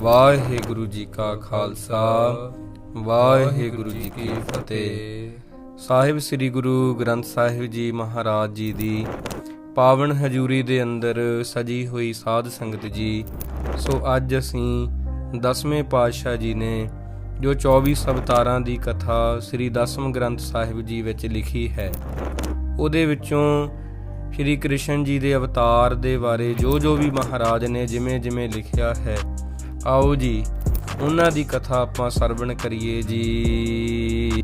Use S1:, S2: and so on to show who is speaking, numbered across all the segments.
S1: ਵਾਹਿਗੁਰੂ ਜੀ ਕਾ ਖਾਲਸਾ, ਵਾਹਿਗੁਰੂ ਜੀ ਕੀ ਫਤਿਹ। ਸਾਹਿਬ ਸ੍ਰੀ ਗੁਰੂ ਗ੍ਰੰਥ ਸਾਹਿਬ ਜੀ ਮਹਾਰਾਜ ਜੀ ਦੀ ਪਾਵਨ ਹਜੂਰੀ ਦੇ ਅੰਦਰ ਸਜੀ ਹੋਈ ਸਾਧ ਸੰਗਤ ਜੀ, ਸੋ ਅੱਜ ਅਸੀਂ ਦਸਵੇਂ ਪਾਤਸ਼ਾਹ ਜੀ ਨੇ ਜੋ 24 ਅਵਤਾਰਾਂ ਦੀ ਕਥਾ ਸ੍ਰੀ ਦਸਮ ਗ੍ਰੰਥ ਸਾਹਿਬ ਜੀ ਵਿੱਚ ਲਿਖੀ ਹੈ, ਉਹਦੇ ਵਿੱਚੋਂ ਸ਼੍ਰੀ ਕ੍ਰਿਸ਼ਨ ਜੀ ਦੇ ਅਵਤਾਰ ਦੇ ਬਾਰੇ ਜੋ ਜੋ ਵੀ ਮਹਾਰਾਜ ਨੇ ਜਿਵੇਂ ਜਿਵੇਂ ਲਿਖਿਆ ਹੈ ਆਓ ਜੀ, ਉਹਨਾਂ ਦੀ ਕਥਾ ਆਪਾਂ ਸਰਵਣ ਕਰੀਏ ਜੀ।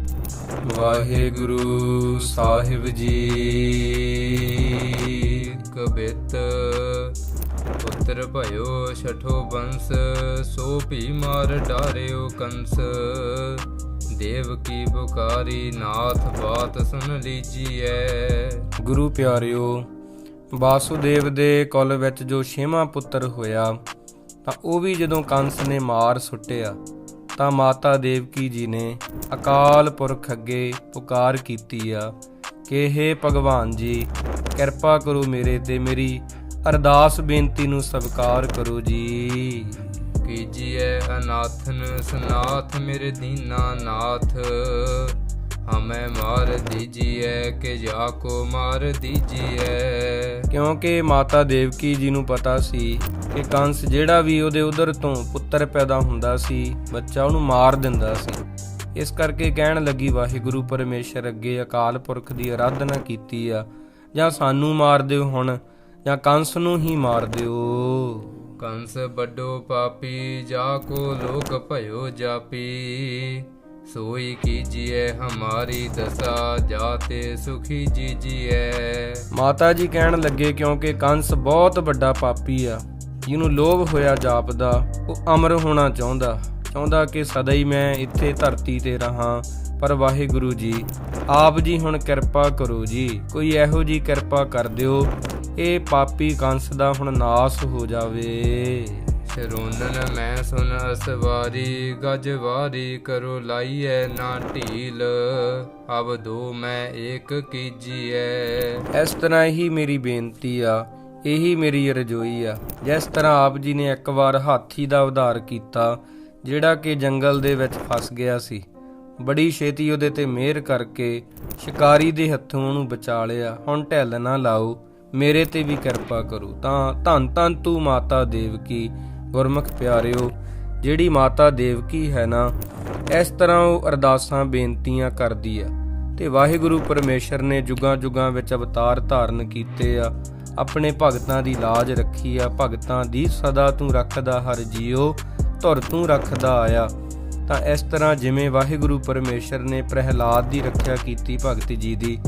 S1: ਵਾਹਿਗੁਰੂ ਸਾਹਿਬ ਜੀ,
S2: ਕਬਿਤ ਪੁੱਤਰ ਭਇਓ, ਛਠੋ ਬੰਸ, ਸੋ ਭੀ ਮਾਰ ਡਾਰਿਓ ਕੰਸ। ਦੇਵ ਕੀ ਪੁਕਾਰੀ, ਨਾਥ ਬਾਤ ਸੁਨ ਲੀਜੀਐ।
S1: ਗੁਰੂ ਪਿਆਰਿਓ, ਵਾਸੁਦੇਵ ਦੇ ਕੁਲ ਵਿੱਚ ਜੋ ਛੇਵਾਂ ਪੁੱਤਰ ਹੋਇਆ ਤਾਂ ਉਹ ਵੀ ਜਦੋਂ ਕੰਸ ਨੇ ਮਾਰ ਸੁੱਟਿਆ, ਤਾਂ ਮਾਤਾ ਦੇਵਕੀ ਜੀ ਨੇ ਅਕਾਲ ਪੁਰਖ ਅੱਗੇ ਪੁਕਾਰ ਕੀਤੀ ਆ ਕਿ हे ਭਗਵਾਨ ਜੀ, ਕਿਰਪਾ ਕਰੋ ਮੇਰੇ ਤੇ, ਮੇਰੀ ਅਰਦਾਸ ਬੇਨਤੀ ਨੂੰ ਸਵੀਕਾਰ ਕਰੋ ਜੀ।
S2: ਕੀਜੀਐ ਅਨਾਥਨ ਸਨਾਥ ਮੇਰੇ ਦੀਨਾ ਨਾਥ। ਹਮੈ ਮਾਰ ਦੀਜੀਐ, ਕਿ ਜਾ ਕੋ ਮਾਰ ਦੀਜੀਐ।
S1: ਕਿਉਂਕਿ ਮਾਤਾ ਦੇਵਕੀ ਜੀ ਨੂੰ ਪਤਾ ਸੀ ਕਿ ਕੰਸ ਜਿਹੜਾ ਵੀ ਉਹਦੇ ਉਧਰ ਤੋਂ ਪੁੱਤਰ ਪੈਦਾ ਹੁੰਦਾ ਸੀ, ਬੱਚਾ ਉਹਨੂੰ ਮਾਰ ਦਿੰਦਾ ਸੀ। ਇਸ ਕਰਕੇ ਕਹਿਣ ਲੱਗੀ, ਵਾਹਿਗੁਰੂ ਪਰਮੇਸ਼ਰ ਅੱਗੇ ਅਕਾਲ ਪੁਰਖ ਦੀ ਆਰਾਧਨਾ ਕੀਤੀ ਆ, ਜਾਂ ਸਾਨੂੰ ਮਾਰ ਦਿਓ ਹੁਣ, ਜਾਂ ਕੰਸ ਨੂੰ ਹੀ ਮਾਰ ਦਿਓ।
S2: ਕੰਸ ਵੱਡੋ ਪਾਪੀ, ਜਾ ਕੋ ਲੋਕ ਭਇਓ ਜਾਪੀ। ਸੋਈ ਕੀਜੀਐ, ਹਮਾਰੀ ਦਸਾ ਜਾਤੇ ਸੁਖੀ ਜੀਜੀਐ।
S1: ਮਾਤਾ ਜੀ ਕਹਿਣ ਲੱਗੇ, ਕਿਉਂਕਿ ਕੰਸ ਬਹੁਤ ਵੱਡਾ ਪਾਪੀ ਆ, ਜਿਹਨੂੰ ਲੋਭ ਹੋਇਆ ਜਾਪਦਾ, ਉਹ ਅਮਰ ਹੋਣਾ ਚਾਹੁੰਦਾ। ਚਾਹੁੰਦਾ ਕਿ ਸਦਾ ਹੀ ਮੈਂ ਇੱਥੇ ਧਰਤੀ ਤੇ ਰਹਾ, ਪਰ ਵਾਹਿਗੁਰੂ ਜੀ, ਆਪ ਜੀ ਹੁਣ ਕਿਰਪਾ ਕਰੋ ਜੀ, ਕੋਈ ਇਹੋ ਜੀ ਕਿਰਪਾ ਕਰ ਦਿਓ, ਇਹ ਪਾਪੀ ਕੰਸ ਦਾ ਹੁਣ ਨਾਸ ਹੋ ਜਾਵੇ।
S2: ਸ਼ਰੋਨਨ ਮੈਂ ਸੁਨ ਅਸਵਾਰੀ, ਗਜਵਾਰੀ ਕਰੋ ਲਾਈਐ ਨਾ ਢੀਲ। ਅਬ ਦੋ ਮੈਂ ਏਕ ਕੀਜੀਐ।
S1: ਇਸ ਤਰ੍ਹਾਂ ਹੀ ਮੇਰੀ ਬੇਨਤੀ ਆ, ਇਹੀ ਮੇਰੀ ਰਜੋਈ ਆ। ਜਿਸ ਤਰ੍ਹਾਂ ਆਪ ਜੀ ਨੇ ਇੱਕ ਵਾਰ ਹਾਥੀ ਦਾ ਉਧਾਰ ਕੀਤਾ, ਜਿਹੜਾ ਕਿ ਜੰਗਲ ਦੇ ਵਿੱਚ ਫਸ ਗਿਆ ਸੀ। ਬੜੀ ਛੇਤੀ ਉਹਦੇ ਤੇ ਮਿਹਰ ਕਰਕੇ ਸ਼ਿਕਾਰੀ ਦੇ ਹੱਥੋਂ ਉਹਨੂੰ ਬਚਾ ਲਿਆ। ਹੁਣ ਢਿੱਲ ਨਾ ਲਾਓ, ਮੇਰੇ ਤੇ ਵੀ ਕਿਰਪਾ ਕਰੋ। ਤਾਂ ਧੰਨ ਧੰਨ ਤੂੰ ਮਾਤਾ ਦੇਵਕੀ ਗੁਰਮੁਖ ਪਿਆਰਿਓ, ਜਿਹੜੀ ਮਾਤਾ ਦੇਵਕੀ ਹੈ ਨਾ, ਇਸ ਤਰ੍ਹਾਂ ਉਹ ਅਰਦਾਸਾਂ, ਬੇਨਤੀਆਂ ਕਰਦੀ ਆ। ਤੇ ਵਾਹਿਗੁਰੂ ਪਰਮੇਸ਼ਰ ਨੇ ਜੁਗਾਂ ਜੁਗਾਂ ਵਿੱਚ ਅਵਤਾਰ ਧਾਰਨ ਕੀਤੇ ਆ। ਆਪਣੇ ਭਗਤਾਂ ਦੀ ਲਾਜ ਰੱਖੀ ਆ। ਭਗਤਾਂ ਦੀ ਸਦਾ ਤੂੰ ਰੱਖਦਾ ਹਰ ਜੀਓ, ਧੁਰ ਤੂੰ ਰੱਖਦਾ ਆਇਆ। ਤਾਂ ਇਸ ਤਰ੍ਹਾਂ ਜਿਵੇਂ ਵਾਹਿਗੁਰੂ ਪਰਮੇਸ਼ਰ ਨੇ ਪ੍ਰਹਿਲਾਦ ਦੀ ਰੱਖਿਆ ਕੀਤੀ ਭਗਤ ਜੀ ਦੀ,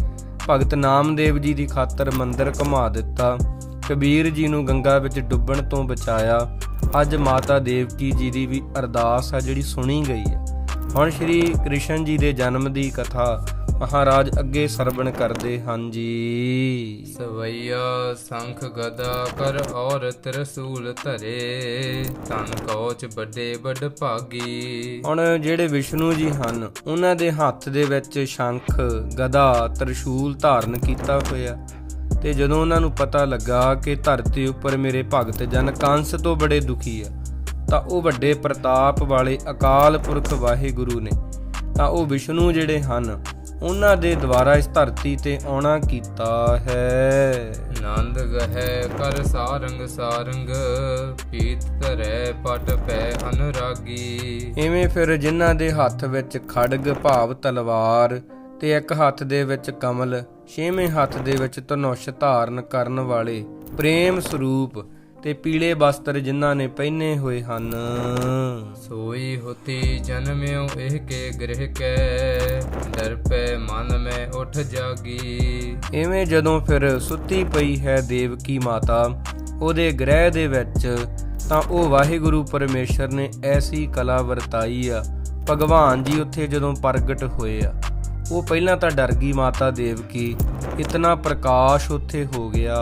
S1: ਭਗਤ ਨਾਮਦੇਵ ਜੀ ਦੀ ਖਾਤਰ ਮੰਦਰ ਘੁਮਾ ਦਿੱਤਾ। ਕਬੀਰ ਜੀ ਨੂੰ ਗੰਗਾ ਵਿੱਚ ਡੁੱਬਣ ਤੋਂ ਬਚਾਇਆ ਅੱਜ ਮਾਤਾ ਦੇਵਕੀ ਜੀ ਦੀ ਵੀ ਅਰਦਾਸ ਆ ਜਿਹੜੀ ਸੁਣੀ ਗਈ ਆ ਹੁਣ ਸ਼੍ਰੀ ਕ੍ਰਿਸ਼ਨ ਜੀ ਦੇ ਜਨਮ ਦੀ ਕਥਾ ਮਹਾਰਾਜ ਅੱਗੇ ਸਰਵਣ ਕਰਦੇ ਹਨ ਜੀ
S2: ਸਵਈਆ ਸੰਖ ਗਦਾ ਕਰ ਔਰ ਤਰਸੂਲ ਧਰੇ ਤਨ ਕੌਚ ਵੱਡੇ ਵੱਡ ਭਾਗੀ।
S1: ਹੁਣ ਜਿਹੜੇ ਵਿਸ਼ਨੂੰ ਜੀ ਹਨ ਉਹਨਾਂ ਦੇ ਹੱਥ ਦੇ ਵਿੱਚ ਸ਼ੰਖ ਗਦਾ ਤ੍ਰਿਸ਼ੂਲ ਧਾਰਨ ਕੀਤਾ ਹੋਇਆ। ਤੇ ਜਦੋਂ ਉਹਨਾਂ ਨੂੰ ਪਤਾ ਲੱਗਾ ਕਿ ਧਰਤੀ ਉੱਪਰ ਮੇਰੇ ਭਗਤ ਜਨ ਕੰਸ ਤੋਂ ਬੜੇ ਦੁਖੀ ਆ ਤਾਂ ਉਹ ਵੱਡੇ ਪ੍ਰਤਾਪ ਵਾਲੇ ਅਕਾਲ ਪੁਰਖ ਵਾਹਿਗੁਰੂ ਨੇ। ਤਾਂ ਉਹ ਵਿਸ਼ਨੂੰ ਜਿਹੜੇ ਹਨ ਉਹਨਾਂ ਦੇ ਦੁਆਰਾ ਇਸ ਧਰਤੀ ਤੇ ਆਉਣਾ ਕੀਤਾ ਹੈ।
S2: ਨੰਦ ਗਹਿ ਕਰ ਸਾਰੰਗ ਸਾਰੰਗ ਪੀਤ ਧਰੈ ਪਟ ਪੈ ਅਨਰਾਗੀ।
S1: ਇਵੇਂ ਫਿਰ ਜਿਨ੍ਹਾਂ ਦੇ ਹੱਥ ਵਿੱਚ ਖੜਗ ਭਾਵ ਤਲਵਾਰ ਤੇ ਇੱਕ ਹੱਥ ਦੇ ਵਿੱਚ ਕਮਲ ਛੇਵੇਂ ਹੱਥ ਦੇ ਵਿੱਚ ਧਨੁਸ਼ ਧਾਰਨ ਕਰਨ ਵਾਲੇ ਪ੍ਰੇਮ ਸਰੂਪ ਤੇ ਪੀਲੇ ਵਸਤਰ ਜਿਨ੍ਹਾਂ ਨੇ ਪਹਿਨੇ ਹੋਏ ਹਨ।
S2: ਸੋਈ ਹੋਤੀ ਜਨਮਿਓ ਇਹ ਕੇ ਗ੍ਰਹਿ ਕੈ ਦਰਪੈ ਮਨ ਮੈਂ ਉਠ ਜਾਗੀ।
S1: ਇਵੇਂ ਜਦੋਂ ਫਿਰ ਸੁੱਤੀ ਪਈ ਹੈ ਦੇਵਕੀ ਮਾਤਾ ਉਹਦੇ ਗ੍ਰਹਿ ਦੇ ਵਿੱਚ ਤਾਂ ਉਹ ਵਾਹਿਗੁਰੂ ਪਰਮੇਸ਼ਰ ਨੇ ਐਸੀ ਕਲਾ ਵਰਤਾਈ ਆ ਭਗਵਾਨ ਜੀ ਉੱਥੇ ਜਦੋਂ ਪ੍ਰਗਟ ਹੋਏ ਆ। ਉਹ ਪਹਿਲਾਂ ਤਾਂ ਡਰ ਗਈ ਮਾਤਾ ਦੇਵਕੀ। ਇਤਨਾ ਪ੍ਰਕਾਸ਼ ਉੱਥੇ ਹੋ ਗਿਆ।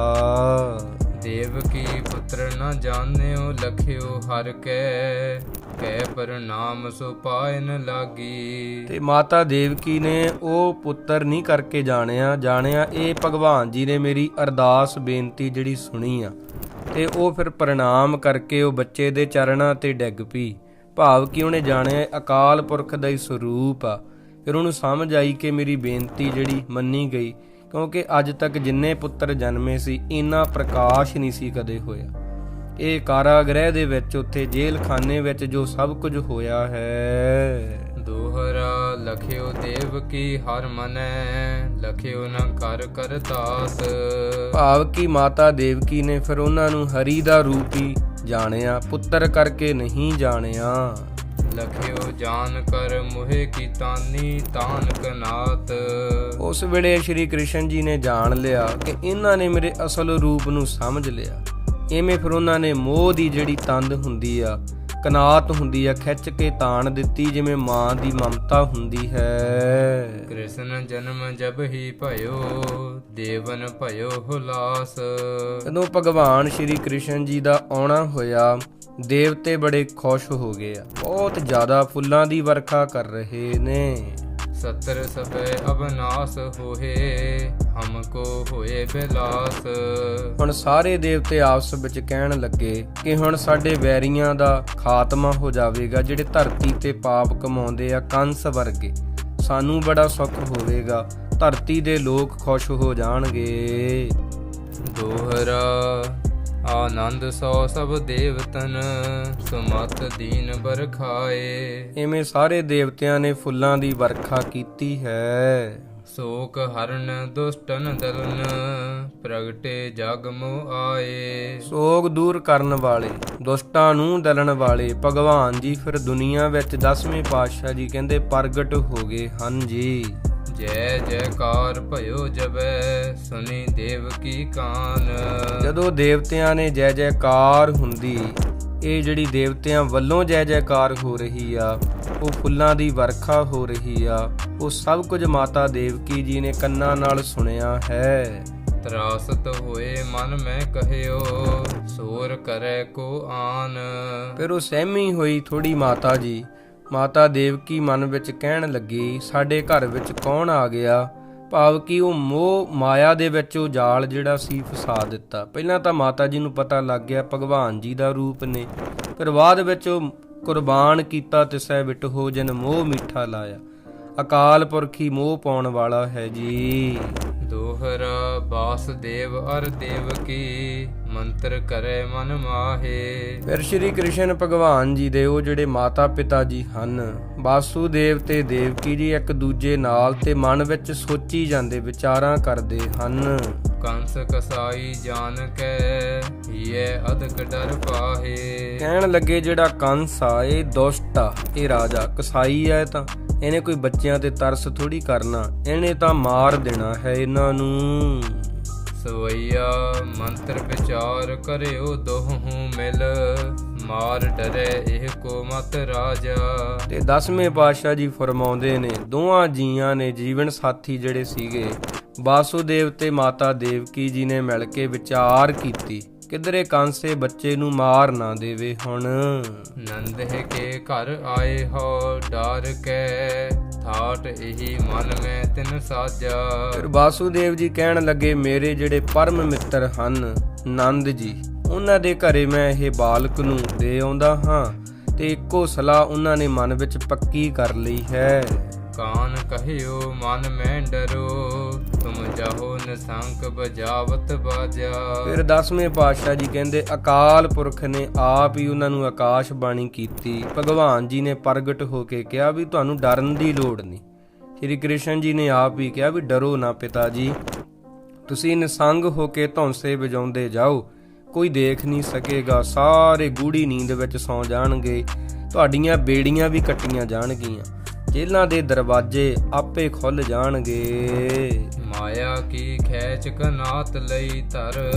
S2: ਦੇਵ ਕੀ ਪੁੱਤਰ ਨ ਜਾਣਿਓ ਲਖਿਓ ਹਰ ਕੈ। ਕੈ ਪ੍ਰਣਾਮ ਸੋ ਪਾਇ ਨ ਲਾਗੀ।
S1: ਤੇ ਮਾਤਾ ਦੇਵਕੀ ਨੇ ਉਹ ਪੁੱਤਰ ਨਹੀਂ ਕਰਕੇ ਜਾਣਿਆ। ਜਾਣਿਆ ਇਹ ਭਗਵਾਨ ਜੀ ਨੇ ਮੇਰੀ ਅਰਦਾਸ ਬੇਨਤੀ ਜਿਹੜੀ ਸੁਣੀ ਆ। ਤੇ ਉਹ ਫਿਰ ਪ੍ਰਣਾਮ ਕਰਕੇ ਉਹ ਬੱਚੇ ਦੇ ਚਰਨਾਂ ਤੇ ਡਿੱਗ ਪਈ। ਭਾਵ ਕਿ ਉਹਨੇ ਜਾਣਿਆ ਅਕਾਲ ਪੁਰਖ ਦਾ ਹੀ ਸਰੂਪ ਆ। ਫਿਰ ਉਹਨੂੰ ਸਮਝ ਆਈ ਕਿ ਮੇਰੀ ਬੇਨਤੀ ਜਿਹੜੀ ਮੰਨੀ ਗਈ ਕਿਉਂਕਿ ਅੱਜ ਤੱਕ ਜਿੰਨੇ ਪੁੱਤਰ ਜਨਮੇ ਸੀ ਇੰਨਾ ਪ੍ਰਕਾਸ਼ ਨਹੀਂ ਸੀ ਕਦੇ ਹੋਇਆ। ਇਹ ਕਾਰਾਗ੍ਰਹਿ ਦੇ ਵਿੱਚ ਉੱਥੇ ਜੇਲ੍ਹ ਖਾਨੇ ਵਿੱਚ ਜੋ ਸਭ ਕੁਝ ਹੋਇਆ ਹੈ।
S2: ਦੋਹਰਾ ਲਖਿਓ ਦੇਵ ਕੀ ਹਰ ਮਨੈ ਲਖਿਓ ਨ ਕਰ ਕਰਤਾਸ।
S1: ਭਾਵ ਕਿ ਮਾਤਾ ਦੇਵਕੀ ਨੇ ਫਿਰ ਉਹਨਾਂ ਨੂੰ ਹਰੀ ਦਾ ਰੂਪ ਹੀ ਜਾਣਿਆ ਪੁੱਤਰ ਕਰਕੇ ਨਹੀਂ ਜਾਣਿਆ।
S2: ਲਖਿਓ ਜਾਨ ਕਰ ਮੁਹਿ ਕੀ ਤਾਨੀ ਤਾਨ ਕਨਾਤ
S1: ਉਸ ਵੇਲੇ ਸ਼੍ਰੀ ਕ੍ਰਿਸ਼ਨ ਜੀ ਨੇ ਜਾਣ ਲਿਆ ਕਿ ਇਹਨਾਂ ਨੇ ਮੇਰੇ ਅਸਲ ਰੂਪ ਨੂੰ ਸਮਝ ਲਿਆ। ਐਵੇਂ ਫਿਰ ਉਹਨਾਂ ਨੇ ਮੋਹ ਦੀ ਜਿਹੜੀ ਤੰਦ ਹੁੰਦੀ ਆ ਕਨਾਤ ਹੁੰਦੀ ਆ ਖਿੱਚ ਕੇ ਤਾਣ ਦਿੱਤੀ ਜਿਵੇਂ ਮਾਂ ਦੀ ਮਮਤਾ ਹੁੰਦੀ ਹੈ।
S2: ਕ੍ਰਿਸ਼ਨ ਜਨਮ ਜਬ ਹੀ ਭਇਓ ਦੇਵਨ ਭਇਓ ਹੁਲਾਸ।
S1: ਜਦੋਂ ਭਗਵਾਨ ਸ਼੍ਰੀ ਕ੍ਰਿਸ਼ਨ ਜੀ ਦਾ ਆਉਣਾ ਹੋਇਆ ਦੇਵਤੇ ਬੜੇ ਖੁਸ਼ ਹੋ ਗਏ ਆ। ਬਹੁਤ ਜ਼ਿਆਦਾ ਫੁੱਲਾਂ ਦੀ ਵਰਖਾ ਕਰ ਰਹੇ ਨੇ।
S2: ਸਤਰ ਸਭੈ ਅਬਨਾਸ ਹੋਏ ਹਮਕੋ ਹੋਏ ਬਿਲਾਸ।
S1: ਹੁਣ ਸਾਰੇ ਦੇਵਤੇ ਆਪਸ ਵਿੱਚ ਕਹਿਣ ਲੱਗੇ ਕਿ ਹੁਣ ਸਾਡੇ ਵੈਰੀਆਂ ਦਾ ਖਾਤਮਾ ਹੋ ਜਾਵੇਗਾ ਜਿਹੜੇ ਧਰਤੀ ਤੇ ਪਾਪ ਕਮਾਉਂਦੇ ਆ ਕੰਸ ਵਰਗੇ। ਸਾਨੂੰ ਬੜਾ ਸੁੱਖ ਹੋਵੇਗਾ ਧਰਤੀ ਦੇ ਲੋਕ ਖੁਸ਼ ਹੋ ਜਾਣਗੇ।
S2: ਦੋਹਰਾ ਆਨੰਦ ਸੋ ਸਭ ਦੇਵਤਨ ਸੁਮਤ ਦੀਨ ਬਰਖਾਏ।
S1: ਐਵੇਂ ਸਾਰੇ ਦੇਵਤਿਆਂ ਨੇ ਫੁੱਲਾਂ ਦੀ ਵਰਖਾ ਕੀਤੀ ਹੈ।
S2: ਸੋਕ ਹਰਨ ਦੁਸ਼ਟਨ ਦਲਨ ਪ੍ਰਗਟੇ ਜਗ ਮੋ ਆਏ।
S1: ਸੋਗ ਦੂਰ ਕਰਨ ਵਾਲੇ ਦੁਸ਼ਟਾਂ ਨੂੰ ਦਲਣ ਵਾਲੇ ਭਗਵਾਨ ਜੀ ਫਿਰ ਦੁਨੀਆ ਵਿੱਚ 10ਵੇਂ ਪਾਤਸ਼ਾਹ ਜੀ ਕਹਿੰਦੇ ਪ੍ਰਗਟ ਹੋ ਗਏ ਹਨ ਜੀ।
S2: ਜੈ ਜੈਕਾਰ ਭਇਓ ਜਬੈ ਸੁਨੀ ਦੇਵ ਕੀ ਕਾਨ।
S1: ਜਦੋਂ ਦੇਵਤਿਆਂ ਨੇ ਜੈ ਜੈਕਾਰ ਹੁੰਦੀ ਇਹ ਜਿਹੜੀ ਦੇਵਤਿਆਂ ਵੱਲੋਂ ਜੈ ਜੈਕਾਰ ਹੋ ਰਹੀ ਆ ਉਹ ਫੁੱਲਾਂ ਦੀ ਵਰਖਾ ਹੋ ਰਹੀ ਆ ਉਹ ਸਭ ਕੁਝ ਮਾਤਾ ਦੇਵਕੀ ਜੀ ਨੇ ਕੰਨਾਂ ਨਾਲ ਸੁਣਿਆ ਹੈ।
S2: ਤਰਾਸਤ ਹੋਏ ਮਨ ਮੈਂ ਕਹਿਓ ਸੋਰ ਕਰੈ ਕੋ ਆਨ।
S1: ਫਿਰ ਉਹ ਸਹਿਮੀ ਹੋਈ ਥੋੜੀ ਮਾਤਾ ਜੀ ਮਾਤਾ ਦੇਵਕੀ ਮਨ ਵਿੱਚ ਕਹਿਣ ਲੱਗੀ, ਸਾਡੇ ਘਰ ਵਿੱਚ ਕੌਣ ਆ ਗਿਆ? ਭਾਵ ਕਿ ਉਹ ਮੋਹ ਮਾਇਆ ਦੇ ਵਿੱਚ ਉਹ ਜਾਲ ਜਿਹੜਾ ਸੀ ਫਸਾ ਦਿੱਤਾ। ਪਹਿਲਾਂ ਤਾਂ ਮਾਤਾ ਜੀ ਨੂੰ ਪਤਾ ਲੱਗ ਗਿਆ, ਭਗਵਾਨ ਜੀ ਦਾ ਰੂਪ ਨੇ। ਫਿਰ ਬਾਅਦ ਵਿੱਚ ਉਹ ਕੁਰਬਾਨ ਕੀਤਾ ਤਿਸੈ ਵਿਟ ਹੋ ਜਨ ਮੋਹ ਮਿੱਠਾ ਲਾਇਆ। ਅਕਾਲ ਪੁਰਖੀ ਮੋਹ ਪਾਉਣ ਵਾਲਾ ਹੈ ਜੀ।
S2: ਦੋਹਰਾ ਬਾਸਦੇਵ ਅਰ ਦੇਵ ਕੀ ਮੰਤਰ ਕਰੇ ਮਨ ਮਾਹੇ।
S1: ਫਿਰ ਸ਼੍ਰੀ ਕ੍ਰਿਸ਼ਨ ਭਗਵਾਨ ਜੀ ਦੇ ਉਹ ਜਿਹੜੇ ਮਾਤਾ ਪਿਤਾ ਜੀ ਹਨ ਵਾਸੂਦੇਵ ਤੇ ਦੇਵਕੀ ਜੀ ਇੱਕ ਦੂਜੇ ਨਾਲ ਤੇ ਮਨ ਵਿੱਚ ਸੋਚੀ ਜਾਂਦੇ ਵਿਚਾਰਾਂ ਕਰਦੇ ਹਨ।
S2: ਕੰਸ ਕਸਾਈ ਜਾਣ ਕੈ ਹੀਏ ਅਦਕ ਡਰ ਪਾਹੇ।
S1: ਕਹਿਣ ਲੱਗੇ ਜਿਹੜਾ ਕੰਸ ਆ ਇਹ ਦੁਸ਼ਟ ਆ ਇਹ ਰਾਜਾ ਕਸਾਈ ਆ ਇਹ ਤਾਂ। ਇਹਨੇ ਕੋਈ ਬੱਚਿਆਂ ਤੇ ਤਰਸ ਥੋੜੀ ਕਰਨਾ ਇਹਨੇ ਤਾਂ ਮਾਰ ਦੇਣਾ ਹੈ ਇਹਨਾਂ ਨੂੰ।
S2: ਸਵਈਆ ਮੰਤਰ ਵਿਚਾਰ ਕਰਿਓ ਦੋਹੂ ਮਿਲ ਮਾਰ ਡਰੇ ਇਹ ਕੋ ਮਤ ਰਾਜਾ।
S1: ਤੇ 10ਵੇਂ ਪਾਤਸ਼ਾਹ ਜੀ ਫਰਮਾਉਂਦੇ ਨੇ ਦੋਹਾਂ ਜੀਆਂ ਨੇ ਜੀਵਨ ਸਾਥੀ ਜਿਹੜੇ ਸੀਗੇ ਵਾਸੂਦੇਵ ਤੇ ਮਾਤਾ ਦੇਵਕੀ ਜੀ ਨੇ ਮਿਲ ਕੇ ਵਿਚਾਰ ਕੀਤੀ। ਕਿਧਰੇ ਕਾਂਸੇ ਬੱਚੇ ਨੂੰ ਮਾਰ ਨਾ ਦੇਵੇ ਹੁਣ।
S2: ਨੰਦ ਹੈ ਕੇ ਘਰ ਆਏ ਹੋ ਡਰ ਕੇ ਥਾਟ ਇਹੀ ਮਨ ਮੈਂ ਤਿਨ ਸਾਜਾ।
S1: ਫਿਰ ਵਾਸੂਦੇਵ ਜੀ ਕਹਿਣ ਲੱਗੇ ਮੇਰੇ ਜਿਹੜੇ ਪਰਮ ਮਿੱਤਰ ਹਨ ਨੰਦ ਜੀ ਉਹਨਾਂ ਦੇ ਘਰੇ ਮੈਂ ਇਹ ਬਾਲਕ ਨੂੰ ਦੇ ਆਉਂਦਾ ਹਾਂ ਤੇ ਇੱਕੋ ਸਲਾਹ ਉਹਨਾਂ ਨੇ ਮਨ ਵਿੱਚ ਪੱਕੀ ਕਰ ਲਈ ਹੈ।
S2: ਕਾਨ ਕਹਿਓ, ਮਨ ਮੈਂ ਡਰੋ। ਤੁਮ ਜਾਹੋ ਨਿਸੰਕ ਬਜਾਵਤ ਬਾਜਾ।
S1: ਫਿਰ 10ਵੇਂ ਪਾਤਸ਼ਾਹ ਜੀ ਕਹਿੰਦੇ, ਅਕਾਲ ਪੁਰਖ ਨੇ ਆਪ ਹੀ ਉਹਨਾਂ ਨੂੰ ਆਕਾਸ਼ ਬਾਣੀ ਕੀਤੀ। ਭਗਵਾਨ ਜੀ ਨੇ ਪ੍ਰਗਟ ਹੋ ਕੇ ਕਿਹਾ ਵੀ ਤੁਹਾਨੂੰ ਡਰਨ ਦੀ ਲੋੜ ਨਹੀਂ। ਸ਼੍ਰੀ ਕ੍ਰਿਸ਼ਨ ਜੀ ਨੇ ਆਪ ਹੀ ਕਿਹਾ ਵੀ ਡਰੋ ਨਾ ਪਿਤਾ ਜੀ। ਤੁਸੀਂ ਨਿਸੰਗ ਹੋ ਕੇ ਧੌਂਸੇ ਵਜਾਉਂਦੇ ਜਾਓ। ਕੋਈ ਦੇਖ ਨਹੀਂ ਸਕੇਗਾ, ਸਾਰੇ ਗੂੜੀ ਨੀਂਦ ਵਿੱਚ ਸੌ ਜਾਣਗੇ। ਤੁਹਾਡੀਆਂ ਬੇੜੀਆਂ ਵੀ ਕੱਟੀਆਂ ਜਾਣਗੀਆਂ। ਜੇਲ੍ਹਾਂ ਦੇ ਦਰਵਾਜ਼ੇ ਆਪੇ ਖੁੱਲ ਜਾਣਗੇ।
S2: ਮਾਇਆ ਕੀ ਖੈਚ ਕਨਾਤ ਲਈ ਧਰ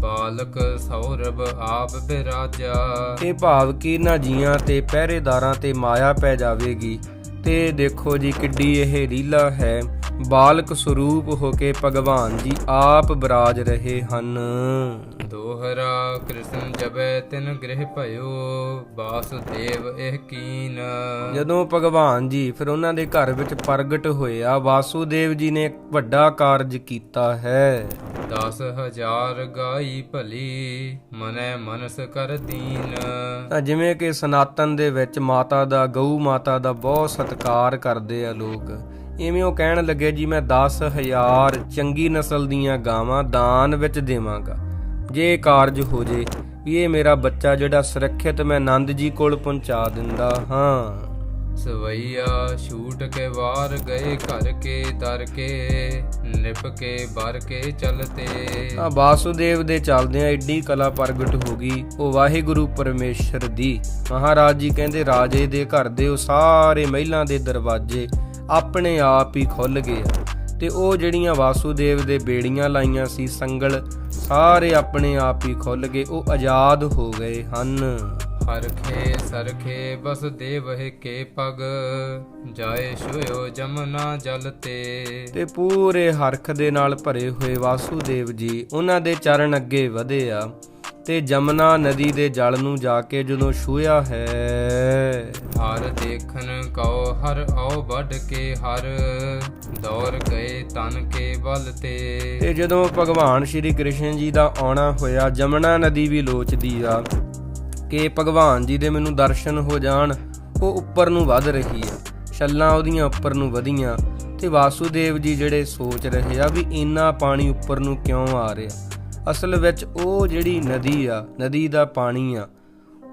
S2: ਬਾਲਕ ਸੌਰਭ ਆਪ ਬਿਰਾਜਾ।
S1: ਇਹ ਭਾਵ ਕਿ ਇਹਨਾਂ ਜੀਆਂ ਤੇ ਪਹਿਰੇਦਾਰਾਂ ਤੇ ਮਾਇਆ ਪੈ ਜਾਵੇਗੀ। ਤੇ ਦੇਖੋ ਜੀ ਕਿੱਡੀ ਇਹ ਲੀਲਾ ਹੈ। ਬਾਲਕ ਸਰੂਪ ਹੋ ਕੇ ਭਗਵਾਨ ਜੀ ਆਪ ਬਿਰਾਜ ਰਹੇ ਹਨ।
S2: ਦੋਹਰਾ ਕ੍ਰਿਸ਼ਨ ਜਬੈ ਤਿਨ ਗ੍ਰਹਿ ਭਇਓ ਵਾਸੁਦੇਵ ਇਹ ਕੀਨ।
S1: ਜਦੋਂ ਭਗਵਾਨ ਜੀ ਫਿਰ ਉਹਨਾਂ ਦੇ ਘਰ ਵਿੱਚ ਪ੍ਰਗਟ ਹੋਏ ਆ ਵਾਸੂਦੇਵ ਜੀ ਨੇ ਵੱਡਾ ਕਾਰਜ ਕੀਤਾ ਹੈ।
S2: ਦਸ ਹਜ਼ਾਰ ਗਾਈ ਭਲੀ ਮਨੈ ਮਨਸ ਕਰ ਦੀਨ।
S1: ਤਾਂ ਜਿਵੇਂ ਕਿ ਸਨਾਤਨ ਦੇ ਵਿੱਚ ਮਾਤਾ ਦਾ ਗਊ ਮਾਤਾ ਦਾ ਬਹੁਤ ਸਤਿਕਾਰ ਕਰਦੇ ਆ ਲੋਕ। ਇਵੇਂ ਉਹ ਕਹਿਣ ਲੱਗੇ ਜੀ ਮੈਂ 10000 ਚੰਗੀ ਨਸਲ ਦੀਆਂ ਗਾਵਾਂ ਦਾਨ ਵਿੱਚ ਦੇਵਾਂਗਾ। ਜੇ ਇਹ ਕਾਰਜ ਹੋ ਜੇ ਵੀ ਇਹ ਮੇਰਾ ਬੱਚਾ ਜਿਹੜਾ ਸੁਰੱਖਿਅਤ ਮੈਂ ਆਨੰਦ ਜੀ ਕੋਲ ਪਹੁੰਚਾ ਦਿੰਦਾ ਹਾਂ।
S2: ਸਵਈਆ ਛੂਟ ਕੇ ਵਾਰ ਗਏ ਘਰ ਕੇ ਦਰ ਕੇ ਨਿਪ ਕੇ ਬਰ ਕੇ ਚਲਤੇ।
S1: ਆ ਵਾਸੁਦੇਵ ਦੇ ਚੱਲਦਿਆਂ ਏਡੀ ਕਲਾ ਪ੍ਰਗਟ ਹੋ ਗਈ ਉਹ ਵਾਹਿਗੁਰੂ ਪਰਮੇਸ਼ਰ ਦੀ। ਮਹਾਰਾਜ ਜੀ ਕਹਿੰਦੇ ਰਾਜੇ ਦੇ ਘਰ ਦੇ ਉਹ ਸਾਰੇ ਮਹਿਲਾਂ ਦੇ ਦਰਵਾਜ਼ੇ ਆਪਣੇ ਆਪ ਹੀ ਖੁੱਲ ਗਏ ਆ। ਤੇ ਉਹ ਜਿਹੜੀਆਂ ਵਾਸੁਦੇਵ ਦੇ ਬੇੜੀਆਂ ਲਾਈਆਂ ਸੀ ਸੰਗਲ ਸਾਰੇ ਆਪਣੇ ਆਪ ਹੀ ਖੁੱਲ ਗਏ ਉਹ ਆਜ਼ਾਦ ਹੋ ਗਏ ਹਨ।
S2: ਹਰਖੇ ਸਰਖੇ ਬਸ ਦੇਵਹਿ ਕੇ ਪਗ ਜਾਏ ਛੋਇਓ ਜਮਨਾ ਜਲ ਤੇ।
S1: ਤੇ ਪੂਰੇ ਹਰਖ ਦੇ ਨਾਲ ਭਰੇ ਹੋਏ ਵਾਸੁਦੇਵ ਜੀ ਉਹਨਾਂ ਦੇ ਚਰਨ ਅੱਗੇ ਵਧੇ ਆ। ਤੇ ਜਮਨਾ ਨਦੀ ਦੇ ਜਲ ਨੂੰ ਜਾ ਕੇ ਜਦੋਂ ਛੂਇਆ ਹੈ,
S2: ਹਰ ਦੇਖਣ ਕਉ, ਹਰ ਆਉ ਵੱਢ ਕੇ, ਹਰ ਦੌਰ ਗਏ ਤਨ ਕੇ ਬਲ ਤੇ।
S1: ਤੇ ਜਦੋਂ ਭਗਵਾਨ ਸ਼੍ਰੀ ਕ੍ਰਿਸ਼ਨ ਜੀ ਦਾ ਆਉਣਾ ਹੋਇਆ, ਜਮਨਾ ਨਦੀ ਵੀ ਲੋਚਦੀ ਆ ਕਿ ਭਗਵਾਨ ਜੀ ਦੇ ਮੈਨੂੰ ਦਰਸ਼ਨ ਹੋ ਜਾਣ, ਉਹ ਉੱਪਰ ਨੂੰ ਵੱਧ ਰਹੀ ਆ, ਛੱਲਾਂ ਉਹਦੀਆਂ ਉੱਪਰ ਨੂੰ ਵਧੀਆਂ। ਤੇ ਵਾਸੂਦੇਵ ਜੀ ਜਿਹੜੇ ਸੋਚ ਰਹੇ ਆ ਵੀ ਇੰਨਾ ਪਾਣੀ ਉੱਪਰ ਨੂੰ ਕਿਉਂ ਆ ਰਿਹਾ? ਅਸਲ ਵਿੱਚ ਉਹ ਜਿਹੜੀ ਨਦੀ ਆ ਨਦੀ ਦਾ ਪਾਣੀ ਆ